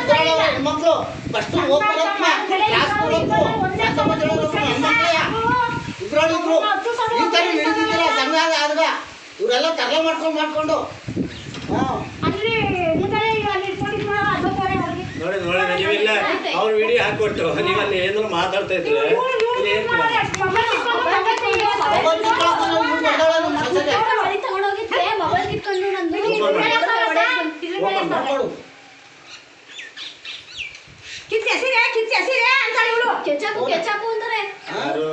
ಇದ್ರಲ್ಲ ಹೆಣ್ಮಕ್ಳು first ಹೋಗ್ಬರಪ್ಪ class ಇದ್ರೊಳಿದ್ರು ಈ ಥರ ಹಿಡಿದಿದ್ದಿಲ್ಲ ಸಂಘ ಇವರೆಲ್ಲ ತರಲೆ ಮಾಡ್ಕೊಂಡು ಮಾಡ್ಕೊಂಡು ನೋಡಿ ನೋಡಿ ನೀವಿಲ್ಲ ಅವ್ರ ವಿಡಿಯೋ ಹಾಕೊಟ್ಟು ನೀವಲ್ಲಿ ಏನಾದ್ರು ಮಾತಾಡ್ತಾ ಇದ್ರೆ ಇಲ್ಲಿ ಏನ್ ಕೇಳಲ್ಲ. ಮೊಬೈಲ್ ಕಿತ್ಕೊಳಕ್ಕೆ ನಾವು ಇವ್ರು ಬರ್ದಾಳೆ ನಮ್ಮ ಸೊಸೆಗೆ. ಮಾಡ್ಕೊಡು ಕಿಚ್ಚ ಹಸಿರೆ ಕಿಚ್ಚ ಹಸಿರೆ ಅಂತಾಳೆ ಇವಳು. ಯಾರು?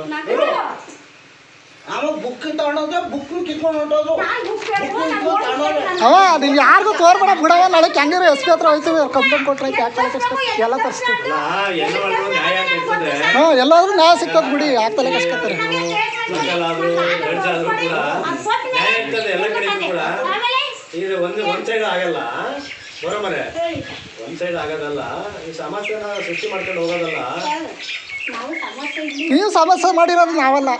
ಆಮೇಲೆ ಬುಕ್ ತಗೊಂಡೋದ್ರೆ ಬುಕ್ ಕಿತ್ಕೊಂಡು ಹೊಂಟೋದು. ನಾನ್ ಬುಕ್ ಬೇಕು ಬುಕ್ ನಾನ್ ಇತ್ತು ತಗೊಂಡೋದ್ರೆ. ಅವ ನೀನು ಯಾರಿಗೂ ತೋರ್ಬೇಡ ಬಿಡವ ನಾಳೆ ಹೆಂಗಿರೋ ಎಸ್ ಪಿ ಹತ್ರ ಹೋಯ್ತೀವಿ ಕಂಪ್ಲೇಂಟ್ ಕೊಟ್ರೆ ಯಾಕೆ ತಲೆ ಎಲ್ಲ ತರಿಸ್ತೀವಿ. ಅಲ್ಲ ಎಲ್ಲ ನ್ಯಾಯ ಎಲ್ಲಾದ್ರೂ ನ್ಯಾಯ ಸಿಕ್ಕದ್ ಬಿಡಿ ಯಾಕೆ ತಲೆ ಕಸ್ಕೊತಾರೆ ಮಕ್ಕಳಾದ್ರು ಗಂಡಸಾದ್ರು ಕೂಡ ನ್ಯಾಯ ಇರ್ತದೆ ಎಲ್ಲ ಕಡೆ ಕೂಡ. ಆಮೇಲೆ ಇದು ಒಂದು ಒಂದ್ ಸೈಡ್ ಆಗಲ್ಲ. ಬರೋಮರೆ ಒಂದ್ ಸೈಡ್ ಆಗೋದಲ್ಲ. ಈ ಸಮಸ್ಯೆನ ಸೃಷ್ಟಿ ಮಾಡ್ಕೊಂಡು ಹೋಗೋದಲ್ಲ. ನಾವು ಸಮಸ್ಯೆ ಮಾಡಿರೋದು ನಾವಲ್ಲ.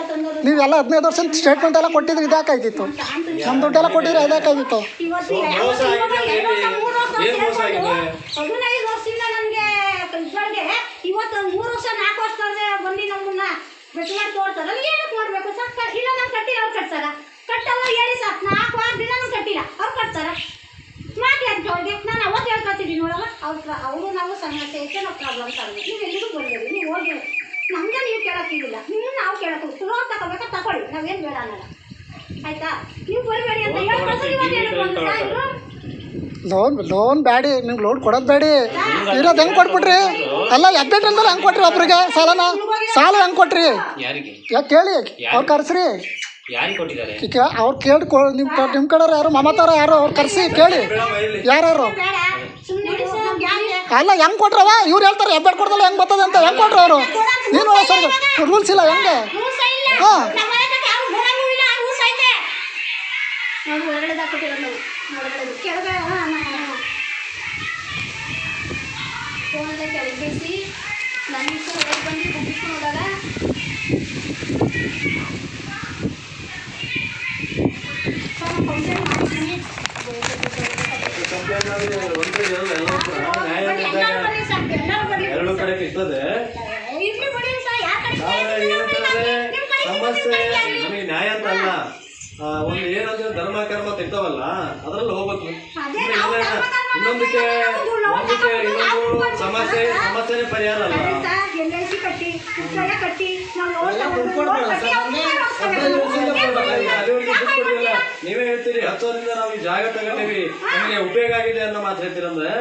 ನೀವೆಲ್ಲ ಹದಿನೈದು ವರ್ಷ ಸ್ಟೇಟ್ಮೆಂಟ್ ಎಲ್ಲ ಕೊಟ್ಟಿದ್ರೆ ಇದಾಕಾಗಿತ್ತು ನಮ್ಮ ದುಡ್ಡೆಲ್ಲ ಕೊಟ್ಟಿದ್ರೆ ಇದಾಕಾಗಿತ್ತು ಇವತ್ತು. ಮೂರು ವರ್ಷ ವರ್ಷ ಬಂದು ನಮ್ಮನ್ನ ಬೆಟ್ಟು ಮಾಡಿ ತೋರ್ತಾರೆ ಏನಕ್ಕೆ ಮಾಡ್ಬೇಕು? ಇಲ್ಲ ನಾನು ಅವ್ರು ಕಟ್ತಾರ ಕಟ್ಟಲ್ಲ ಹೇಳಿ ಸರ್. ನಾಲ್ಕು ವಾರ ದಿನ ನಾನು ಕಟ್ಟಿಲ್ಲ. ಅವ್ರು ಕಟ್ತಾರ. ಮಾತು ಅವ್ರಿಗೆ ನಾನು ಅವತ್ತು ಹೇಳ್ಕೊತಿದ್ದೀನಿ ನೋಡಲ್ಲ ಅವ್ರ ಅವರು ನಾವು ಸಮಸ್ಯೆ ಐತೆ ನಾವು ಪ್ರಾಬ್ಲಮ್ ತರಬೇಕು ನೀವು ಎಲ್ಲಿಗೂ ಬಂದಿರಿ ನೀವು ಹೋಗಿ ನಮ್ಗೆ ನೀವು ಕೇಳೋಕ್ಕಿಲ್ಲ ನೀವು ನಾವು ಕೇಳಕ್ಕೆ ಲೋನ್ ತಗೋಬೇಕಾ ತಗೊಳ್ಳಿ. ನಾವೇನು ಬೇಡ ಅನ್ನಲ್ಲ. ಆಯ್ತಾ? ನೀವು ಬರಬೇಡಿ ಅಂತ ಇವರು ಲೋನ್ ಲೋನ್ ಬ್ಯಾಡಿ. ನಿಮ್ಗೆ ಲೋನ್ ಕೊಡೋದು ಬೇಡಿ ಇರೋದು ಹೆಂಗೆ ಕೊಟ್ಬಿಟ್ರಿ? ಅಲ್ಲ ಎಗ್ಬೇಟ್ ಅಂದ್ರೆ ಹಂಗೆ ಕೊಟ್ರಿ ಒಬ್ರಿಗೆ ಸಾಲನ? ಸಾಲ ಹೆಂಗೆ ಕೊಟ್ರಿ? ಯಾರಿಗೆ? ಯಾಕೆ ಕೇಳಿ? ಅವ್ರು ಕರ್ಸ್ರಿ. ಈಗ ಅವ್ರು ಕೇಳ್ಕೊ ನಿಮ್ಮ ನಿಮ್ಮ ಕಡೆಯವ್ರು ಯಾರು? ಮಮತಾರ ಯಾರು ಅವ್ರು ಕರೆಸಿ, ಕೇಳಿ. ಯಾರ್ಯಾರು? ಅಲ್ಲ, ಹೆಂಗ್ ಕೊಟ್ರವ? ಇವ್ರು ಹೇಳ್ತಾರೆ ಹೆಬ್ಬೆಡ್ ಕೊಡ್ದಲ್ಲ, ಹೆಂಗ್ ಬರ್ತದೆ ಅಂತ. ಹೆಂಗ್ ಕೊಟ್ರು ಅವರು? ನೀನು ಸರ್ ರೂಲ್ಸ್ ಇಲ್ಲ, ಹೆಂಗೆ? ಹಾಂ. ಇಲ್ಲ ಹಾ. ನಮ್ಮ ಮನೆಗೆ ಯಾರು ಬರಂಗೂ ಇಲ್ಲ ರೂಲ್ಸ್ ಐತೆ ನಾವು ಹೊರಗಡೆ ಹಾಕ್ಬಿಟ್ಟಿರೋದು ನಾವು ಹೊರಗಡೆ ಕೆಳಗೆ ಫೋನ್ಗೆ ಕೆಳಗೆ ಬೀಸಿ ನನ್ನ ವಿಷಯ ಹೊರಗೆ ಬಂದು ಮುಗಿಸ್ಕೊಂಡು ಹೋದಾಗ ಕಂಪ್ಲೇಂಟ್ ಮಾಡ್ತೀನಿ ಕಂಪ್ಲೇಂಟ್ ಆದ್ರೆ ಒಂದ್ ಸೈಡ್ ಇರಲ್ಲ ಎಲ್ಲ ಕೂಡ ನ್ಯಾಯ ಎಲ್ಲರೂ ಇದ್ದಾಗ ಬರ್ಲಿ ಸರ್, ಎಲ್ಲರೂ ಬರ್ಲಿ. ಎರಡು ಕಡೆ ಇರ್ತದೆ ಸಮಸ್ಯೆ ನಿಮ್ ನಮಗೆ ನ್ಯಾಯ ಅಂತ ಅಲ್ಲ ಒಂದು ಏನಂದ್ರೆ ಧರ್ಮ ಕರ್ಮ ತಿಂತವಲ್ಲ ಅದರಲ್ಲಿ ಹೋಗ್ಬೇಕು ಇನ್ನೊಂದಕ್ಕೆ ಇನ್ನೊಂದು ಸಮಸ್ಯೆ ಸಮಸ್ಯೆನೇ ಪರಿಹಾರ ಅಲ್ಲ ಕಟ್ಟಿ ನಾವು ಹೇಳ್ತೀರಿ ಹತ್ತು ವರ್ಷದಿಂದ ನಾವು ಈ ಜಾಗ ತಗೊಂಡೀವಿ. ನಮಗೆ ಉಪಯೋಗ ಆಗಿದೆ ಅನ್ನೋ ಮಾತು ಹೇಳ್ತೀರಂದ್ರೆ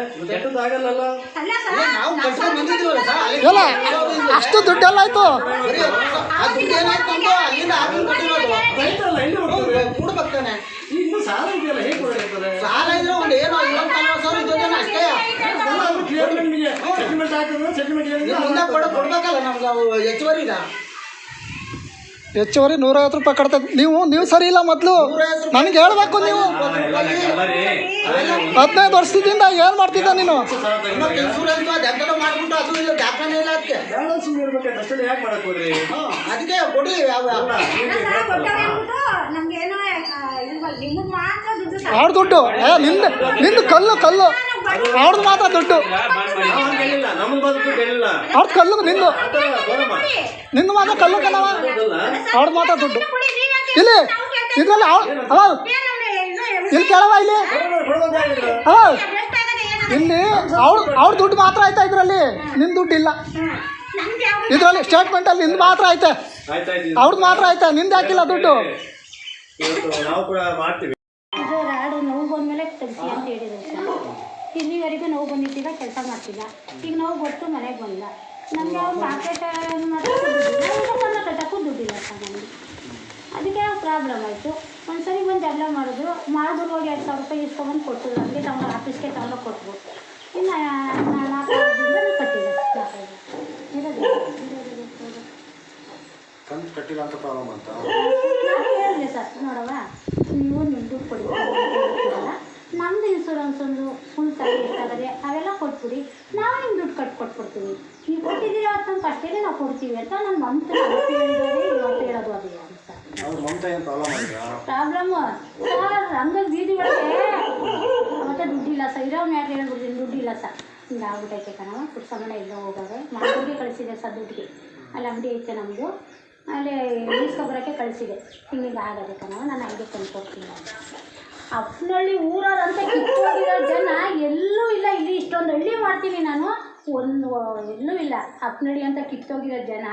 ಅಲ್ಲ ಅಷ್ಟು ದುಡ್ಡೆಲ್ಲ ಆಯ್ತು. ಅಲ್ಲಿಂದ ಕಟ್ಟಿರೋದು. ರೈತರಲ್ಲ ಸಾಲ ಇದೆಯಲ್ಲ ಹೇಗೆ ಕೊಡೋದಿರ್ತದೆ ಸಾಲ ಇದ್ರೆ ಒಂದು ಏನೋ ಇವತ್ತು ನಲ್ವತ್ತು ಸಾವಿರ ಇದ್ದೋದೇನೋ ಅಷ್ಟೇ ಮುಂದೆ ಕೊಡ ಕೊಡ್ಬೇಕಲ್ಲ ನಮ್ಗೆ ಅವು ಹೆಚ್ಚುವರಿ ನೂರೈವತ್ತು ರೂಪಾಯಿ ಕಟ್ತದೆ ನೀವು ನೀವು ಸರಿ ಇಲ್ಲ ಮೊದಲು ನನಗೆ ಹೇಳ್ಬೇಕು ನೀವು ಹದಿನೈದು ವರ್ಷದಿಂದ ಏನು ಮಾಡ್ತಿದ್ದ ನೀನು ಅದಕ್ಕೆ ಕೊಡಿ ದುಡ್ಡು ನಿಂದು ನಿಂದು ಕಲ್ಲು ಕಲ್ಲು ಅವ್ರದ್ದು ಮಾತ್ರ ದುಡ್ಡು. ಅವ್ರದ್ದು ಕಲ್ಲು ನಿಂದು. ನಿಂದು ಮಾತ್ರ ಕಲ್ಲು ಕಲ್ಲವ. ಅವ್ರದ್ದು ಮಾತ್ರ ದುಡ್ಡು. ಇಲ್ಲಿ ಇದ್ರಲ್ಲಿ ಅವ ಇಲ್ಲಿ ಕೇಳವ ಇಲ್ಲಿ. ಏನೋ. ಇಲ್ಲಿ ಅವ್ರ ಅವ್ರ ದುಡ್ಡು ಮಾತ್ರ ಆಯ್ತಾ ಇದ್ರಲ್ಲಿ? ನಿನ್ ದುಡ್ಡು ಇಲ್ಲ. ಇದರಲ್ಲಿ ಸ್ಟೇಟ್ಮೆಂಟಲ್ಲಿ ಸ್ಟೇಟ್ಮೆಂಟ್ ಅಲ್ಲಿ ನಿಂದು ಮಾತ್ರ ಐತೆ. ಅವ್ರದ್ದು ಮಾತ್ರ ಆಯ್ತಾ? ನಿಂದು ಹಾಕಿಲ್ಲ ದುಡ್ಡು? ನಾವು ಕೂಡ ಮಾಡ್ತೀವಿ. ಇಲ್ಲಿವರೆಗೂ ನೋವು ಬಂದಿದ್ದೀಗ ಕೆಲಸ ಮಾಡ್ತಿಲ್ಲ. ಈಗ ನೋವು ಗೊತ್ತು ಮನೆಗೆ ಬಂದ. ನಮಗೆ ಅವ್ರು ಮಾರ್ಕೆಟ್ ಮಾಡೋಕ್ಕೂ ದುಡ್ಡಿಲ್ಲ ಕಟ್ಟಕ್ಕೂ ದುಡ್ಡಿಲ್ಲ ಸರ್ ನಮಗೆ. ಅದಕ್ಕೆ ಪ್ರಾಬ್ಲಮ್ ಆಯಿತು. ಒಂದ್ಸರಿ ಬಂದು ಜಗಳ ಮಾಡಿದ್ರು. ಮಾಡಿದ್ರು ಹೋಗಿ ಎರಡು ಸಾವಿರ ರೂಪಾಯಿ ಇಸ್ಕೊಂಬಂದು ಕೊಟ್ಟರು ನಮಗೆ ತಮ್ಮ ಆಫೀಸ್ಗೆ ತಗೊಂಡು ಕೊಟ್ಟರು ಇನ್ನು ನಾಲ್ಕು ಕಟ್ಟಿಲ್ಲ. ಕಂತು ಕಟ್ಟಿಲ್ಲ ಅಂತ ಪ್ರಾಬ್ಲಮ್ ಅಂತ? ಹೇಳಿದೆ ಸರ್. ನೋಡವ ನೀವು ದುಡ್ಡು ಕೊಡ್ತೀರಲ್ಲ ನಮ್ದು ಇನ್ಸೂರೆನ್ಸ್ ಒಂದು ಫುಲ್ ಎಷ್ಟಾಗದೆ ಅವೆಲ್ಲ ಕೊಟ್ಬಿಡಿ. ನಾವು ನಿಮ್ಗೆ ದುಡ್ಡು ಕಟ್ ಕೊಟ್ಬಿಡ್ತೀವಿ ನೀವು ಕೊಟ್ಟಿದ್ದೀರಾ ಅವತ್ತು ನಮ್ಮ ಕಷ್ಟೇ ನಾವು ಕೊಡ್ತೀವಿ ಅಂತ ನನ್ನ ಮಮತೆ ಇವತ್ತು ಹೇಳೋದು ಅದೇ ಅಂತ. ಸರ್ ಏನು ಪ್ರಾಬ್ಲಮ್ ಪ್ರಾಬ್ಲಮ್ ಸರ್ ಹಂಗೆ ಬೀದಿ ಒಳಗೆ. ಮತ್ತೆ ದುಡ್ಡಿಲ್ಲ ಸರ್. ಇರೋ ಮ್ಯಾಟ್ರ್ ಹೇಳ್ಬಿಡ್ತೀನಿ? ದುಡ್ಡಿಲ್ಲ ಸರ್. ಹಿಂಗೆ ಆಗ್ಬಿಟ್ಟೈತೆ ಕಣವ ಇಲ್ಲ ಎಲ್ಲ ಹೋಗೋವೆ ದುಡ್ಡಿ ಕಳಿಸಿದೆ ಸರ್ ದುಡ್ಡಿಗೆ. ಅಲ್ಲಿ ಅಂಗಡಿ ಐತೆ ನಮ್ಮದು ಅಲ್ಲಿ ಬರೋಕ್ಕೆ ಕಳಿಸಿದೆ. ಹಿಂಗೆ ಆಗದೆ ಕಣವ ನಾನು ಹಂಗೆ ತಂದು ಕೊಡ್ತೀನಿ ಅಪ್ಪನಹಳ್ಳಿ ಊರವ್ರಂತ ಕಿತ್ತೋಗಿರೋ ಜನ ಎಲ್ಲೂ ಇಲ್ಲ. ಇಲ್ಲಿ ಇಷ್ಟೊಂದು ಹಳ್ಳಿ ಮಾಡ್ತೀನಿ ನಾನು. ಒಂದು ಎಲ್ಲೂ ಇಲ್ಲ. ಅಪ್ಪನಹಳ್ಳಿ ಅಂತ ಕಿತ್ತೋಗಿರೋ ಜನ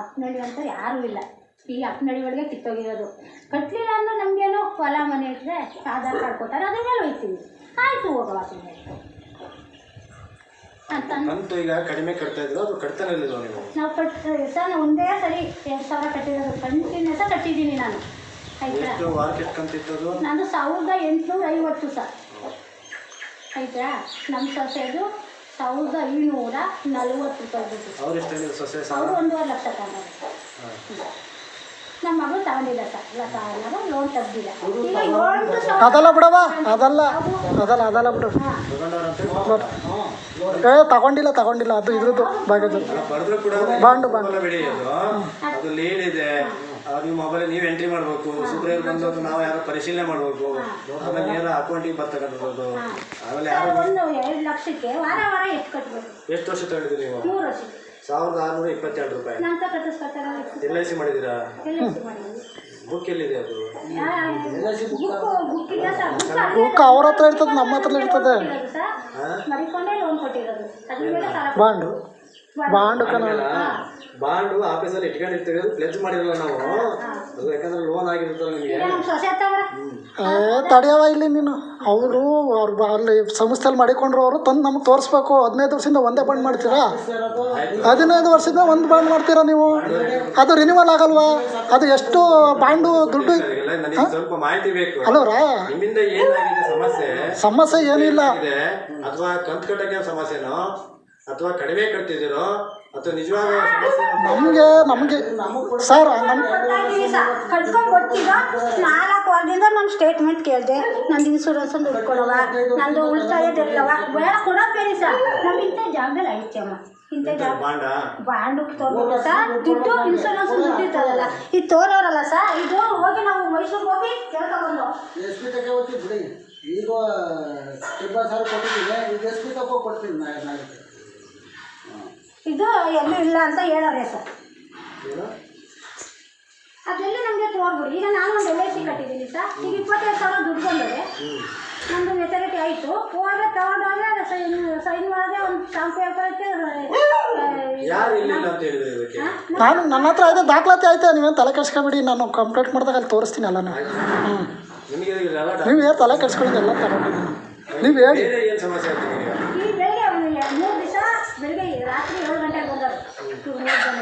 ಅಪ್ಪನಹಳ್ಳಿ ಅಂತ ಯಾರೂ ಇಲ್ಲ. ಈ ಅಪ್ಪನಹಳ್ಳಿ ಒಳಗೆ ಕಿತ್ತೋಗಿರೋದು. ಕಟ್ಟಲಿಲ್ಲ ಅಂದ್ರೆ ನಮಗೇನೋ ಹೊಲ ಮನೆ ಇಟ್ಟರೆ ಆಧಾರ್ ಕಾರ್ಡ್ ಕೊಟ್ಟಾರೆ ಅದ್ರ ಮೇಲೆ ಹೋಯ್ತೀವಿ. ಆಯಿತು ಹೋಗವ ಅಂತ ಈಗ ಕಡಿಮೆ ಕಟ್ತಾ ಇದ್ರು ಅದು ಕಟ್ತಾನೆ ಇರಲಿಲ್ಲ ನೀವು? ನಾವು ಕಟ್ ಸರ್ ಒಂದೇ ಸರಿ ಎರಡು ಸಾವಿರ ಕಟ್ಟಿರೋದು. ಕಂಟಿನ್ಯೂಸ ಕಟ್ಟಿದ್ದೀನಿ ನಾನು. ಎಷ್ಟು ವಾರಕ್ಕೆ ನಾನು ಸಾವಿರದ ಎಂಟುನೂರ ಐವತ್ತು ಸರ್. ಆಯ್ತಾ? ನಮ್ಮ ಸೊಸೆದು ಸಾವಿರದ ಐನೂರ ನಲ್ವತ್ತು ಅವ್ರು ಎಷ್ಟು ಹೇಳಿದ್ರು ಸೊಸೆ? ಸಾಲ ಅವರು ಒಂದೂವರೆ ಲಕ್ಷ ತಗೊಂಡು ನಮ್ಮ ಮಗಳು ತಗೊಂಡಿಲ್ಲ ಸರ್. ಲೋನ್ ತೆಗ್ದಿಲ್ಲ. ಈಗ ಏಳು ಸಾವಿರ ಅದಲ್ಲ ಬಿಡವ ಅದಲ್ಲ. ಅದಲ್ಲ ಅದಲ್ಲ ಬಿಡ. ತಗೊಂಡವ್ರಂತೆ ಏ ತಗೊಂಡಿಲ್ಲ ತಗೊಂಡಿಲ್ಲ. ಅದು ಇದ್ರದ್ದು ಬರೆದ್ರು ಕೂಡ ಬಾಂಡು ಬಾಂಡು. ಬಿಡಿ ಅದು. ಅದು ಲೀಡ್ ಇದೆ. ಅದು ನೀವು ಮೊಬೈಲ್ ನೀವು ಎಂಟ್ರಿ ಮಾಡಬೇಕು ಸುಪ್ರಿಯರ್ ಬಂದು ಅದು ನಾವು ಯಾರು ಪರಿಶೀಲನೆ ಮಾಡಬೇಕು ಆಮೇಲೆ ನೇರ ಅಕೌಂಟಿಗೆ ಬರ್ತಕ್ಕಂಥದ್ದು ಆಮೇಲೆ ಯಾರು ಒಂದು ಎರಡು ಲಕ್ಷಕ್ಕೆ ವಾರ ವಾರ ಎಷ್ಟು ಕಟ್ಟಬೇಕು ಎಷ್ಟು ವರ್ಷ ತಗೊಂಡಿದ್ದೀರಿ ನೀವು? ಮೂರು ಸಾವಿರದ ಆರುನೂರ ಇಪ್ಪತ್ತೆರಡು ರೂಪಾಯಿ. ಕಟ್ಟಿಸ್ಕೊತಾರೆ ಎಲ್ ಐ ಸಿ ಮಾಡಿದ್ದೀರಾ? ಬುಕ್ ಎಲ್ಲಿದೆ ಅದು? ಬುಕ್ ಅವ್ರ ಹತ್ರ ಇರ್ತದೆ ನಮ್ಮ ಹತ್ರ ಇರ್ತದೆ. ಬಾಂಡು. ಬಾಂಡು ಕಣ ಬಾಂಡು ಆಫೀಸಲ್ಲಿ ಇಟ್ಕೊಂಡಿರ್ತೀವಿ ಪ್ಲೆಜ್ ಮಾಡಿರಲ್ಲ ನಾವು. ಅದು ಯಾಕಂದ್ರೆ ಲೋನ್ ಆಗಿರುತ್ತಲ್ಲ ನಿಮಗೆ. ತಡೆಯವ ಇಲ್ಲಿ ನೀನು. ಅವರು ಅವ್ರು ಬ- ಅಲ್ಲಿ ಸಂಸ್ಥೆಯಲ್ಲಿ ಮಾಡಿಕೊಂಡ್ರು ಅವರು ತಂದು ನಮ್ಗೆ ತೋರಿಸ್ಬೇಕು. ಹದಿನೈದು ವರ್ಷದಿಂದ ಒಂದೇ ಬಾಂಡ್ ಮಾಡ್ತೀರಾ? ಹದಿನೈದು ವರ್ಷದಿಂದ ಒಂದು ಬಾಂಡ್ ಮಾಡ್ತೀರಾ ನೀವು? ಅದು ರಿನಿವಲ್ ಆಗಲ್ವಾ? ಅದು ಎಷ್ಟು ಬಾಂಡು ದುಡ್ಡು ಸ್ವಲ್ಪ ಮಾಹಿತಿ ಬೇಕು. ಅಲ್ಲವ್ರಾ ನಿಮ್ಮಿಂದ ಏನಾಗಿದೆ ಸಮಸ್ಯೆ? ಸಮಸ್ಯೆ ಏನಿಲ್ಲ. ಅಥವಾ ಕಂತು ಕಟ್ಟಕ್ಕೆ ಸಮಸ್ಯೆನೋ? ಅಥವಾ ಕಡಿಮೆ ಕಟ್ತಿದ್ದೀರೋ ಅಥವಾ ನಿಜವಾದ ಸಮಸ್ಯೆ ನಮಗೆ ನಮಗೆ ಸರ್ ಕಟ್ಕೊಂಡು ನಾಲ್ಕು ವಾರದಿಂದ ನಾನು ಸ್ಟೇಟ್ಮೆಂಟ್ ಕೇಳಿದೆ. ನಂದು ಇನ್ಸೂರೆನ್ಸ್ ಒಂದು ಇಟ್ಕೊಳವ ನಂದು ಉಳಿತಾಯದಲ್ಲವ ಬೇಡ ಕೊಡೋದು ಬೇಡಿ ಸರ್. ನಮ್ಗೆ ಇಂಥ ಜಾಗದಲ್ಲಿ ಐತೆ ಅಮ್ಮ. ಇಂಥ ಜಾಗ ಬಾಂಡ? ಬಾಂಡು ತೋರ್ಬೇಕು ಸರ್ ದುಡ್ಡು ಇನ್ಸೂರೆನ್ಸ್ ದುಡ್ಡು ಇರ್ತದಲ್ಲ ಇದು ತೋರೋರಲ್ಲ ಸರ್ ಇದು ಹೋಗಿ ನಾವು ಮೈಸೂರಿಗೆ ಹೋಗಿ ಹೋಗ್ತೀವಿ ಈಗ ಸಾವಿರ ಕೊಟ್ಟಿದ್ದೀನಿ ಈಗ ಎಷ್ಟು ತಗೋ ಕೊಡ್ತೀನಿ ನಾಳೆ ಇದು ಎಲ್ಲೂ ಇಲ್ಲ ಅಂತ ಹೇಳೋರೆ ಸರ್ ಅದೆಲ್ಲ ನಮಗೆ ತೋರ್ಬಿಡಿ. ಈಗ ನಾನು ಒಂದು ಎಲ್ ಐ ಸಿ ಕಟ್ಟಿದ್ದೀನಿ ಸರ್. ಈಗ ಇಪ್ಪತ್ತೈದು ಸಾವಿರ ದುಡ್ಡು ಬಂದರೆ ನಮ್ಮದು ಮೆಚುರಿಟಿ ಆಯಿತು. ಹೋದ್ರೆ ತಗೊಂಡೋದ್ರೆ ಅದು ಸೈನ್ ಸೈನ್ ಮಾಡಿದ್ರೆ ಒಂದು ಅಂತ ಹೇಳಿದ್ರು ನಾನು ನನ್ನ ಹತ್ರ ಇದೆ ದಾಖಲಾತಿ ಆಯ್ತಾ? ನೀವೇನು ತಲೆ ಕೆಡ್ಸ್ಕೊಬಿಡಿ. ನಾನು ಕಂಪ್ಲೇಂಟ್ ಮಾಡಿದಾಗ ಅಲ್ಲಿ ತೋರಿಸ್ತೀನಿ ನಾನು. ಹ್ಞೂ ನಿಮಗೆ ನೀವು ಏನು ತಲೆ ಕೆಡ್ಸ್ಕೊಳ್ಳೋದು ಎಲ್ಲ ತಗೊಂಡಿದ್ದೀನಿ. ನೀವು ಹೇಳಿ. ಮೂರು ದಿವಸ ಬೆಳಗ್ಗೆ ರಾತ್ರಿ ಏಳು ಗಂಟೆಗೆ ಬಂದರು ಇವ್ರು ಮೂರು ಜನ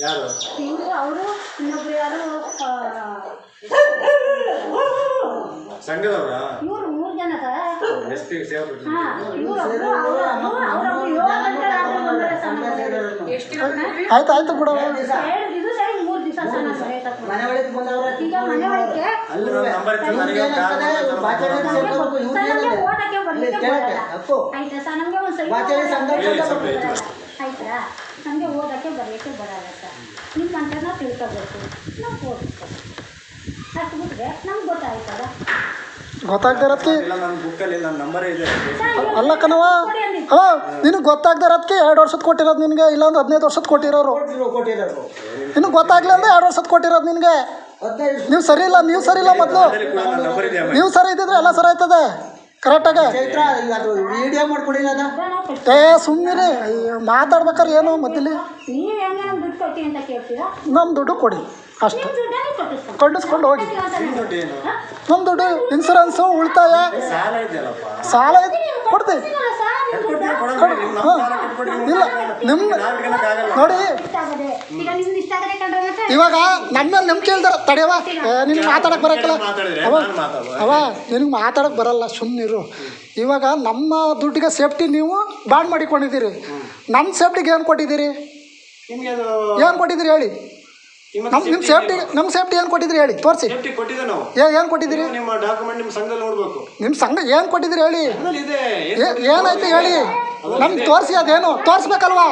ಯಾರು? ಇವರು ಅವರು ಇನ್ನೊಬ್ರು ಯಾರು ಸಂಘದವರ? ಇವರು ಮೂರು ಜನ ಸರ್. ಹಾ ಅವ್ರೊಬ್ರು ಏಳು ಗಂಟೆ ರಾತ್ರಿ ಬಂದರೆ ಆಯ್ತು ಆಯ್ತು ಬಿಡವ ಎರಡು ದಿವಸ ಮೂರು ದಿವಸ ಸಣ್ಣ ಒಳಗೆ ಈಗ ಮನೆ ಒಳಗೆ ಅಲ್ಲಿ ನಂಬರ್ ಇತ್ತು ನನಗೆ ಓದಕ್ಕೆ ಬರ್ಲಿಕ್ಕೆ ಬರಲ್ಲ ಆಯ್ತಾ ಸರ್ ನಮಗೆ ಒಂದು ಸೈಡ್ ಬಾಚಳಿ ಸಂಘ ಹೇಳಿ ಸ್ವಲ್ಪ ಹೆಚ್ಚು ಆಯ್ತಾ? ನಮಗೆ ಓದಕ್ಕೆ ಬರೆಯೋಕ್ಕೆ ಬರಲ್ಲ ಸರ್. ನಿಮ್ಮ ಅಂತ ನಾವು ತಿಳ್ಕೊಬೇಕು. ನಾವು ಅಷ್ಟು ಬಿಟ್ಟರೆ ನಮ್ಗೆ ಗೊತ್ತಾಯ್ತಲ್ಲ. ಅಲ್ಲ ಕಣವ ಹಾ ನಿನಗೆ ಇರೋದಕ್ಕೆ ಎರಡು ವರ್ಷದ ಕೊಟ್ಟಿರೋದು ನಿನಗೆ ಇಲ್ಲಾಂದ್ರೆ ಹದಿನೈದು ವರ್ಷದ ಕೊಟ್ಟಿರೋರು. ಕೊಟ್ಟಿರೋ ಕೊಟ್ಟಿರೋರು. ನಿನಗೆ ಗೊತ್ತಾಗ್ಲಿಲ್ಲ ಅಂದ್ರೆ ಎರಡು ವರ್ಷದ ಕೊಟ್ಟಿರೋದು ನಿನಗೆ. ನೀವು ಸರಿ ಇಲ್ಲ ನೀವು ಸರಿ ಇಲ್ಲ ಮೊದಲು. ನೀವು ಸರಿ ಇದ್ದಿದ್ರೆ ಎಲ್ಲ ಸರಿ ಆಯ್ತದೆ ಕರೆಕ್ಟ್ ಚೈತ್ರ ಈಗ ವಿಡಿಯೋ ಮಾಡ್ಕೊಡಿಲ್ಲ ಅದ. ಏ ಸುಮ್ಮನೆ ಮಾತಾಡ್ಬೇಕಾದ್ರೆ ಏನು ಕೇಳ್ತೀರಾ? ನಮ್ಮ ದುಡ್ಡು ಕೊಡಿ. ಅಷ್ಟು. ಕೊಟ್ಟಿಸ್ಕೊಂಡು ಕೊಂಡಿಸ್ಕೊಂಡು ಹೋಗಿ. ದುಡ್ಡು ಏನು ನಮ್ಮ ದುಡ್ಡು ಇನ್ಸೂರೆನ್ಸು ಉಳಿತಾಯ? ಸಾಲ ಕೊಡ್ತೀವಿ ಇಲ್ಲ ನಿಮ್ಮ ನೋಡಿ. ಇಷ್ಟ ಆಗದೆ? ಈಗ ನಿಮ್ದು ಇಷ್ಟ ಆಗದೆ ಕಂಡ್ರೆ ಇವಾಗ ನಮ್ಮ ಮೇಲೆ ನಂಬಿಕೆ ಇಲ್ದಾರ ತಡೆಯವ ನಿನ್ಗೆ ಮಾತಾಡಕ್ಕೆ ಬರಕ್ಕಲ್ಲ ಅವ ಅವ ನಿನಗೆ ಮಾತಾಡಕ್ಕೆ ಬರಲ್ಲ ಸುಮ್ಮನಿರು ಇವಾಗ ನಮ್ಮ ದುಡ್ಡಿಗೆ ಸೇಫ್ಟಿ ನೀವು ಬಾಂಡ್ ಮಾಡಿಕೊಂಡಿದ್ದೀರಿ. ನಮ್ಮ ಸೇಫ್ಟಿಗೆ ಏನು ಕೊಟ್ಟಿದ್ದೀರಿ? ನಿಮಗೆ ಅದು ಏನು ಕೊಟ್ಟಿದ್ದೀರಿ ಹೇಳಿ? ನಮ್ಮ ನಿಮ್ಮ ಸೇಫ್ಟಿ ನಮ್ಮ ಸೇಫ್ಟಿ ಏನು ಕೊಟ್ಟಿದ್ರಿ ಹೇಳಿ ತೋರಿಸಿ. ಸೇಫ್ಟಿ ನಾವು. ಏ ಏನು ಕೊಟ್ಟಿದ್ದೀರಿ? ನಿಮ್ಮ ಡಾಕ್ಯುಮೆಂಟ್ ನಿಮ್ಮ ಸಂಘದಲ್ಲಿ ನೋಡಬೇಕು. ನಿಮ್ಮ ಸಂಘ ಏನು ಕೊಟ್ಟಿದ್ದೀರಿ ಹೇಳಿ? ಅದ್ರಲ್ಲಿ ಇದೆ. ಏ- ಏನೈತೆ ಹೇಳಿ? ನಮ್ಗೆ ತೋರಿಸಿ ಅದೇನು? ತೋರಿಸ್ಬೇಕಲ್ವಾ?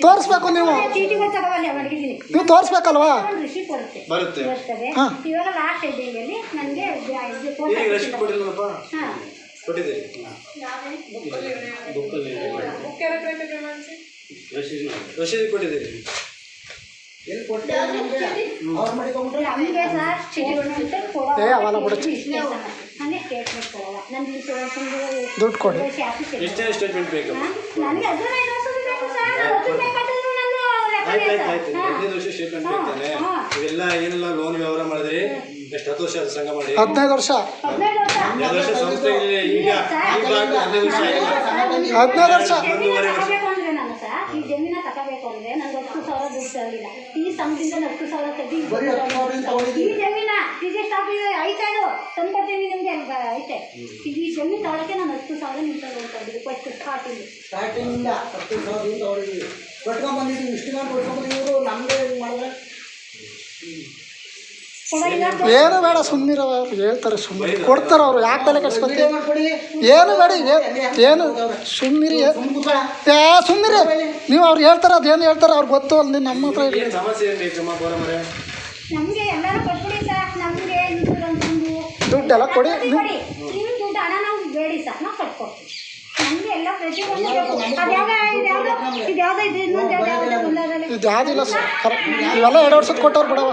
ತೋರಿಸ್ಬೇಕು ನೀವು. ಮಡಗಿದ್ದೀನಿ ನೀವು ತೋರಿಸ್ಬೇಕಲ್ವಾ? ಬರುತ್ತೆ. ಬರುತ್ತೆ ಬರ್ತದೆ ಹಾ. ಇವಾಗ ಲಾಸ್ಟ್ ಹೆಡ್ಡಿಂಗಲ್ಲಿ ನನಗೆ ಈಗ ರೆಸ್ಟ್ ಕೊಟ್ಟಿಲ್ಲಪ್ಪ ಹಾಂ ಕೊಟ್ಟಿದ್ದೀರಿ ರಸೀದಿ ಕೊಟ್ಟಿದ್ದೀರಿ. ಬಿಡು. ದುಡ್ಡು ಕೊಡಿ. ಎಷ್ಟೇ ಸ್ಟೇಟ್ಮೆಂಟ್ ಬೇಕು. ಆಯ್ತು. ಆಯ್ತು ಆಯ್ತು ಹದಿನೈದು ವರ್ಷ ಸ್ಟೇಟ್ಮೆಂಟ್ ಬೇಕಂತಾನೆ ಇದೆಲ್ಲ ಏನೆಲ್ಲ ಲೋನ್ ವ್ಯವಹಾರ ಮಾಡಿದ್ರಿ? ಎಷ್ಟು ಹತ್ತು ವರ್ಷ ಸಂಘ ಮಾಡಿ? ಹದಿನೈದು ವರ್ಷ. ಹದಿನೈದು ವರ್ಷ. ಎರಡು ವರ್ಷ ಈಗ ಹದಿನೈದು ವರ್ಷ. ಹದಿನೈದು ವರ್ಷ ಜಮೀನ ತಗೋಬೇಕು ಅಂದ್ರೆ ನಾನು ಸರ್ ಈ ಜಮೀನ ತಗೋಬೇಕು ಅಂದ್ರೆ ನಂಗೆ ಹತ್ತು ಸಾವಿರ ದುಡ್ಡು ತರಲಿಲ್ಲ ಈ ಸಂಘದಿಂದ ಹತ್ತು ಸಾವಿರ ತೆಗ್ದು ಬರೀ ಹತ್ತು ಸಾವಿರದಿಂದ ಈ ತಗೊಂಡಿದ್ದೀವಿ ಜಮೀನ ಐತೆ ಅದು. ತಂದ್ಕೊಡ್ತೀನಿ ನಿಮಗೆ ಐತೆ? ಈಗ ಈ ಜಮೀನು ತಗೊಳಕ್ಕೆ ನಾನು ಹತ್ತು ಸಾವಿರ ನಿಮ್ಗೆ ತಗೊಂಡ್ತಾ ಇದ್ದೀನಿ ಫಸ್ಟ್ ಸ್ಟಾರ್ಟಿಂಗ್ ಸ್ಟಾರ್ಟಿಂಗಿಂದ ಹತ್ತು ಸಾವಿರದಿಂದ ತಗೊಂಡಿದ್ದೀವಿ ಕಟ್ಕೊಂಡ್ಬಂದಿದ್ದೀವಿ ಇಷ್ಟು ನಾನು ಕಟ್ಕೊಂಡ್ಬಂದಿದ್ದೀವಿ ಇವರು ನಮಗೆ ಹಿಂಗೆ ಮಾಡಿದ್ರೆ ಏನು ಬೇಡ ಸುಮ್ಮನಿರವ ಹೇಳ್ತಾರೆ ಸುಮ್ಮನೆ ಕೊಡ್ತಾರೆ ಅವ್ರು ಯಾಕೆ ತಲೆ ಕೆಡ್ಸ್ಕೊತೀವಿ ಏನು ಬೇಡ ಏ- ಏನು? ಸುಮ್ಮನಿರಿ ಸುಮ್ ಕೂತ್ಕೊಳ್ಳ. ಏ ಸುಮ್ಮನಿರಿ ನೀವು ಅವ್ರು ಹೇಳ್ತಾರೆ ಅದೇನು ಹೇಳ್ತಾರೆ ಅವ್ರು ಗೊತ್ತು ಅಲ್ಲಿ ನಮ್ಮ ಹತ್ರ ಒಂದು ದುಡ್ಡೆಲ್ಲ ಕೊಡಿ ಇದು ಯಾವುದಿಲ್ಲ ಸರ್. ಇವೆಲ್ಲ ಎರಡು ವರ್ಷದ ಕೊಟ್ಟವ್ರು ಬಿಡವ